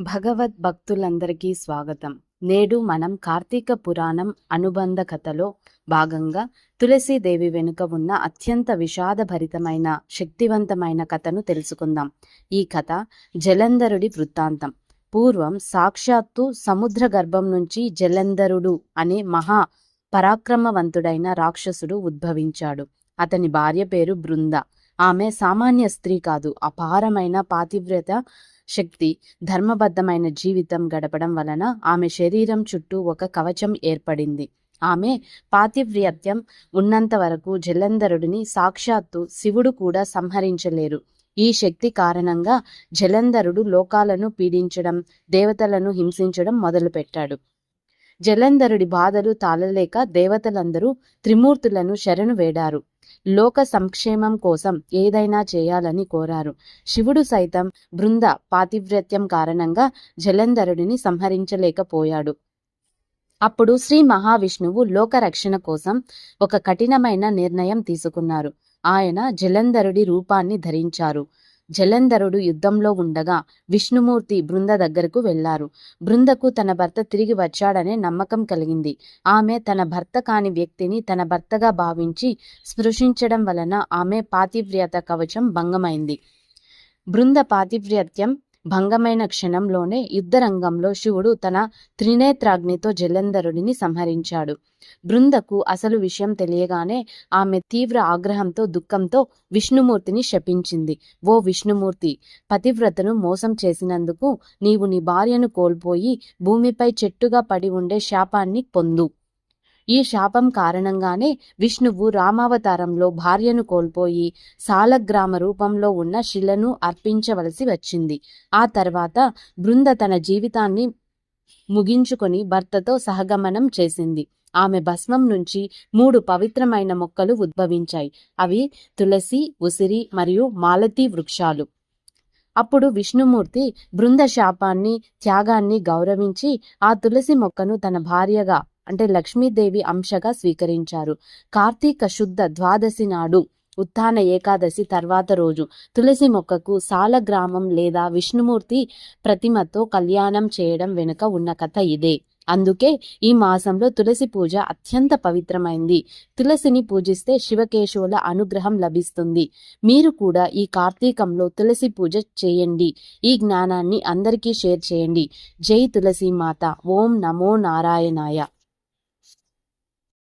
భగవద్భక్తులందరికీ స్వాగతం. నేడు మనం కార్తీక పురాణం అనుబంధ కథలో భాగంగా తులసీదేవి వెనుక ఉన్న అత్యంత విషాదభరితమైన శక్తివంతమైన కథను తెలుసుకుందాం. ఈ కథ జలంధరుడి వృత్తాంతం. పూర్వం సాక్షాత్తు సముద్ర గర్భం నుంచి జలంధరుడు అనే మహా పరాక్రమవంతుడైన రాక్షసుడు ఉద్భవించాడు. అతని భార్య పేరు బృంద. ఆమె సామాన్య స్త్రీ కాదు. అపారమైన పాతివ్రత శక్తి ధర్మబద్ధమైన జీవితం గడపడం వలన ఆమె శరీరం చుట్టూ ఒక కవచం ఏర్పడింది. ఆమె పాతివ్రత్యం ఉన్నంత వరకు జలంధరుడిని సాక్షాత్తు శివుడు కూడా సంహరించలేరు. ఈ శక్తి కారణంగా జలంధరుడు లోకాలను పీడించడం దేవతలను హింసించడం మొదలుపెట్టాడు. జలంధరుడి బాధలు తాళలేక దేవతలందరూ త్రిమూర్తులను శరణు వేడారు. లోక సంక్షేమం కోసం ఏదైనా చేయాలని కోరారు. శివుడు సైతం బృంద పాతివ్రత్యం కారణంగా జలంధరుడిని సంహరించలేకపోయాడు. అప్పుడు శ్రీ మహావిష్ణువు లోకరక్షణ కోసం ఒక కఠినమైన నిర్ణయం తీసుకున్నారు. ఆయన జలంధరుడి రూపాన్ని ధరించారు. జలంధరుడు యుద్ధంలో ఉండగా విష్ణుమూర్తి బృంద దగ్గరకు వెళ్ళారు బృందకు తన భర్త తిరిగి వచ్చాడనే నమ్మకం కలిగింది. ఆమె తన భర్త కాని వ్యక్తిని తన భర్తగా భావించి స్పృశించడం వలన ఆమె పాతివ్రత కవచం భంగమైంది. బృంద పాతివ్రత్యం భంగమైన క్షణంలోనే యుద్ధరంగంలో శివుడు తన త్రినేత్రాగ్నితో జలంధరుడిని సంహరించాడు. బృందకు అసలు విషయం తెలియగానే ఆమె తీవ్ర ఆగ్రహంతో దుఃఖంతో విష్ణుమూర్తిని శపించింది. ఓ విష్ణుమూర్తి పతివ్రతను మోసం చేసినందుకు నీవు నీ భార్యను కోల్పోయి భూమిపై చెట్టుగా పడి ఉండే శాపాన్ని పొందు. ఈ శాపం కారణంగానే విష్ణువు రామావతారంలో భార్యను కోల్పోయి సాలగ్రామ రూపంలో ఉన్న శిలను అర్పించవలసి వచ్చింది. ఆ తర్వాత బృంద తన జీవితాన్ని ముగించుకొని భర్తతో సహగమనం చేసింది. ఆమె భస్మం నుంచి మూడు పవిత్రమైన మొక్కలు ఉద్భవించాయి. అవి తులసి ఉసిరి మరియు మాలతీ వృక్షాలు. అప్పుడు విష్ణుమూర్తి బృంద శాపాన్ని త్యాగాన్ని గౌరవించి ఆ తులసి మొక్కను తన భార్యగా అంటే లక్ష్మీదేవి అంశగా స్వీకరించారు. కార్తీక శుద్ధ ద్వాదశి నాడు ఉత్థాన ఏకాదశి తర్వాత రోజు తులసి మొక్కకు సాలగ్రామం లేదా విష్ణుమూర్తి ప్రతిమతో కళ్యాణం చేయడం వెనుక ఉన్న కథ ఇదే. అందుకే ఈ మాసంలో తులసి పూజ అత్యంత పవిత్రమైంది. తులసిని పూజిస్తే శివకేశవుల అనుగ్రహం లభిస్తుంది. మీరు కూడా ఈ కార్తీకంలో తులసి పూజ చేయండి. ఈ జ్ఞానాన్ని అందరికీ షేర్ చేయండి. జై తులసి మాత. ఓం నమో నారాయణాయ.